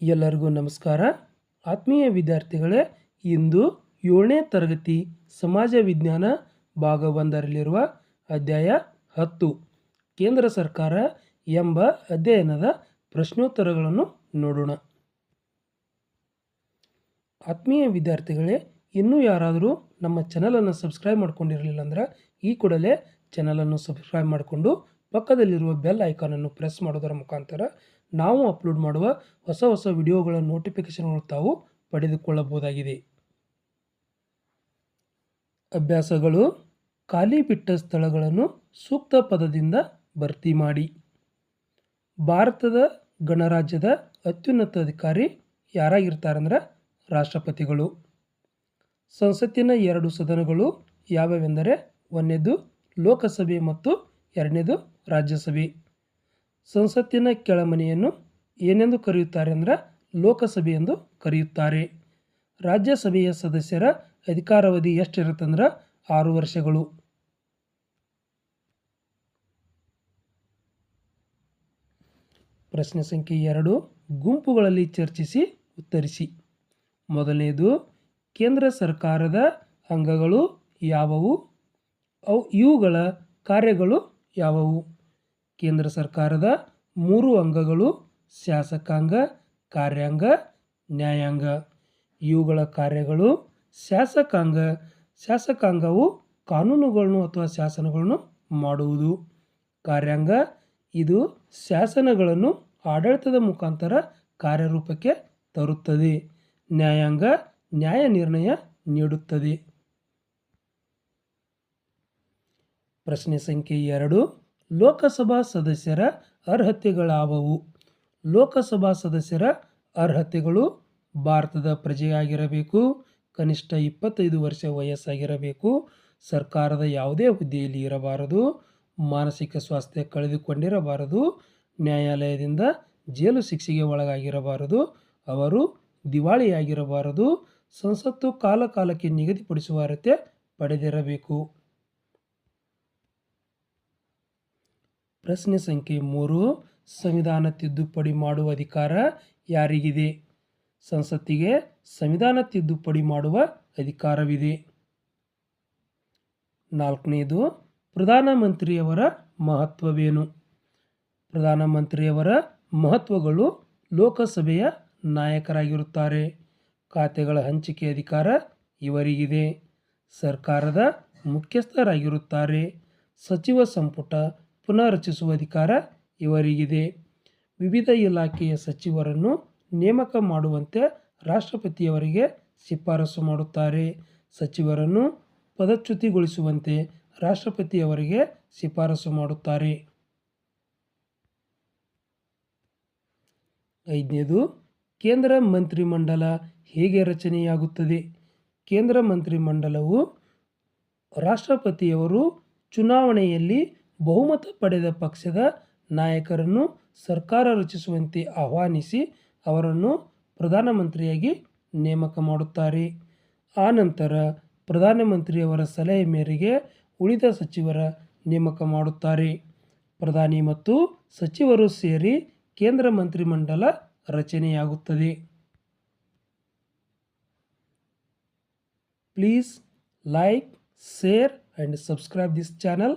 ಎಲ್ಲರಿಗೂ ನಮಸ್ಕಾರ. ಆತ್ಮೀಯ ವಿದ್ಯಾರ್ಥಿಗಳೇ, ಇಂದು ಏಳನೇ ತರಗತಿ ಸಮಾಜ ವಿಜ್ಞಾನ ಭಾಗ ಒಂದರಲ್ಲಿರುವ ಅಧ್ಯಾಯ ಹತ್ತು. ಕೇಂದ್ರ ಸರ್ಕಾರ ಎಂಬ ಅಧ್ಯಯನದ ಪ್ರಶ್ನೋತ್ತರಗಳನ್ನು ನೋಡೋಣ. ಆತ್ಮೀಯ ವಿದ್ಯಾರ್ಥಿಗಳೇ, ಇನ್ನೂ ಯಾರಾದರೂ ನಮ್ಮ ಚಾನಲನ್ನು ಸಬ್ಸ್ಕ್ರೈಬ್ ಮಾಡ್ಕೊಂಡಿರಲಿಲ್ಲ ಅಂದ್ರೆ ಈ ಕೂಡಲೇ ಚಾನಲನ್ನು ಸಬ್ಸ್ಕ್ರೈಬ್ ಮಾಡಿಕೊಂಡು ಪಕ್ಕದಲ್ಲಿರುವ ಬೆಲ್ ಐಕಾನನ್ನು ಪ್ರೆಸ್ ಮಾಡೋದರ ಮುಖಾಂತರ ನಾವು ಅಪ್ಲೋಡ್ ಮಾಡುವ ಹೊಸ ಹೊಸ ವಿಡಿಯೋಗಳ ನೋಟಿಫಿಕೇಷನ್ಗಳು ತಾವು ಪಡೆದುಕೊಳ್ಳಬಹುದಾಗಿದೆ. ಅಭ್ಯಾಸಗಳು, ಖಾಲಿ ಬಿಟ್ಟ ಸ್ಥಳಗಳನ್ನು ಸೂಕ್ತ ಪದದಿಂದ ಭರ್ತಿ ಮಾಡಿ. ಭಾರತದ ಗಣರಾಜ್ಯದ ಅತ್ಯುನ್ನತ ಅಧಿಕಾರಿ ಯಾರಾಗಿರ್ತಾರಂದ್ರೆ ರಾಷ್ಟ್ರಪತಿಗಳು. ಸಂಸತ್ತಿನ ಎರಡು ಸದನಗಳು ಯಾವ್ಯಾವೆಂದರೆ ಒಂದನೇದು ಲೋಕಸಭೆ ಮತ್ತು ಎರಡನೇದು ರಾಜ್ಯಸಭೆ. ಸಂಸತ್ತಿನ ಕೆಳಮನೆಯನ್ನು ಏನೆಂದು ಕರೆಯುತ್ತಾರೆ ಅಂದರೆ ಲೋಕಸಭೆ ಎಂದು ಕರೆಯುತ್ತಾರೆ. ರಾಜ್ಯಸಭೆಯ ಸದಸ್ಯರ ಅಧಿಕಾರಾವಧಿ ಎಷ್ಟಿರುತ್ತಂದ್ರೆ ಆರು ವರ್ಷಗಳು. ಪ್ರಶ್ನೆ ಸಂಖ್ಯೆ ಎರಡು, ಗುಂಪುಗಳಲ್ಲಿ ಚರ್ಚಿಸಿ ಉತ್ತರಿಸಿ. ಮೊದಲನೇದು, ಕೇಂದ್ರ ಸರ್ಕಾರದ ಅಂಗಗಳು ಯಾವುವು? ಅವು ಇವುಗಳ ಕಾರ್ಯಗಳು ಯಾವುವು? ಕೇಂದ್ರ ಸರ್ಕಾರದ ಮೂರು ಅಂಗಗಳು ಶಾಸಕಾಂಗ, ಕಾರ್ಯಾಂಗ, ನ್ಯಾಯಾಂಗ. ಇವುಗಳ ಕಾರ್ಯಗಳು ಶಾಸಕಾಂಗ. ಶಾಸಕಾಂಗವು ಕಾನೂನುಗಳನ್ನು ಅಥವಾ ಶಾಸನಗಳನ್ನು ಮಾಡುವುದು. ಕಾರ್ಯಾಂಗ, ಇದು ಶಾಸನಗಳನ್ನು ಆಡಳಿತದ ಮುಖಾಂತರ ಕಾರ್ಯರೂಪಕ್ಕೆ ತರುತ್ತದೆ. ನ್ಯಾಯಾಂಗ, ನ್ಯಾಯ ನಿರ್ಣಯ ನೀಡುತ್ತದೆ. ಪ್ರಶ್ನೆ ಸಂಖ್ಯೆ ಎರಡು. ಲೋಕಸಭಾ ಸದಸ್ಯರ ಅರ್ಹತೆಗಳಾವವು. ಲೋಕಸಭಾ ಸದಸ್ಯರ ಅರ್ಹತೆಗಳು ಭಾರತದ ಪ್ರಜೆಯಾಗಿರಬೇಕು, ಕನಿಷ್ಠ ಇಪ್ಪತ್ತೈದು ವರ್ಷ ವಯಸ್ಸಾಗಿರಬೇಕು, ಸರ್ಕಾರದ ಯಾವುದೇ ಹುದ್ದೆಯಲ್ಲಿ ಇರಬಾರದು, ಮಾನಸಿಕ ಸ್ವಾಸ್ಥ್ಯ ಕಳೆದುಕೊಂಡಿರಬಾರದು, ನ್ಯಾಯಾಲಯದಿಂದ ಜೈಲು ಶಿಕ್ಷೆಗೆ ಒಳಗಾಗಿರಬಾರದು, ಅವರು ದಿವಾಳಿಯಾಗಿರಬಾರದು, ಸಂಸತ್ತು ಕಾಲಕಾಲಕ್ಕೆ ನಿಗದಿಪಡಿಸುವ ಅರ್ಹತೆ ಪಡೆದಿರಬೇಕು. ಪ್ರಶ್ನೆ ಸಂಖ್ಯೆ ಮೂರು, ಸಂವಿಧಾನ ತಿದ್ದುಪಡಿ ಮಾಡುವ ಅಧಿಕಾರ ಯಾರಿಗಿದೆ? ಸಂಸತ್ತಿಗೆ ಸಂವಿಧಾನ ತಿದ್ದುಪಡಿ ಮಾಡುವ ಅಧಿಕಾರವಿದೆ. ನಾಲ್ಕನೇದು ಪ್ರಧಾನಮಂತ್ರಿಯವರ ಮಹತ್ವವೇನು? ಪ್ರಧಾನಮಂತ್ರಿಯವರ ಮಹತ್ವಗಳು ಲೋಕಸಭೆಯ ನಾಯಕರಾಗಿರುತ್ತಾರೆ. ಖಾತೆಗಳ ಹಂಚಿಕೆ ಅಧಿಕಾರ ಇವರಿಗಿದೆ. ಸರ್ಕಾರದ ಮುಖ್ಯಸ್ಥರಾಗಿರುತ್ತಾರೆ. ಸಚಿವ ಸಂಪುಟ ಪುನರ್ರಚಿಸುವ ಅಧಿಕಾರ ಇವರಿಗಿದೆ. ವಿವಿಧ ಇಲಾಖೆಯ ಸಚಿವರನ್ನು ನೇಮಕ ಮಾಡುವಂತೆ ರಾಷ್ಟ್ರಪತಿಯವರಿಗೆ ಶಿಫಾರಸು ಮಾಡುತ್ತಾರೆ. ಸಚಿವರನ್ನು ಪದಚ್ಯುತಿಗೊಳಿಸುವಂತೆ ರಾಷ್ಟ್ರಪತಿಯವರಿಗೆ ಶಿಫಾರಸು ಮಾಡುತ್ತಾರೆ. ಐದನೇದು, ಕೇಂದ್ರ ಮಂತ್ರಿಮಂಡಲ ಹೇಗೆ ರಚನೆಯಾಗುತ್ತದೆ? ಕೇಂದ್ರ ಮಂತ್ರಿಮಂಡಲವು ರಾಷ್ಟ್ರಪತಿಯವರು ಚುನಾವಣೆಯಲ್ಲಿ ಬಹುಮತ ಪಡೆದ ಪಕ್ಷದ ನಾಯಕರನ್ನು ಸರ್ಕಾರ ರಚಿಸುವಂತೆ ಆಹ್ವಾನಿಸಿ ಅವರನ್ನು ಪ್ರಧಾನಮಂತ್ರಿಯಾಗಿ ನೇಮಕ ಮಾಡುತ್ತಾರೆ. ಆನಂತರ ಪ್ರಧಾನಮಂತ್ರಿಯವರ ಸಲಹೆ ಮೇರೆಗೆ ಉಳಿದ ಸಚಿವರ ನೇಮಕ ಮಾಡುತ್ತಾರೆ. ಪ್ರಧಾನಿ ಮತ್ತು ಸಚಿವರು ಸೇರಿ ಕೇಂದ್ರ ಮಂತ್ರಿಮಂಡಲ ರಚನೆಯಾಗುತ್ತದೆ. Please like, share and subscribe this channel.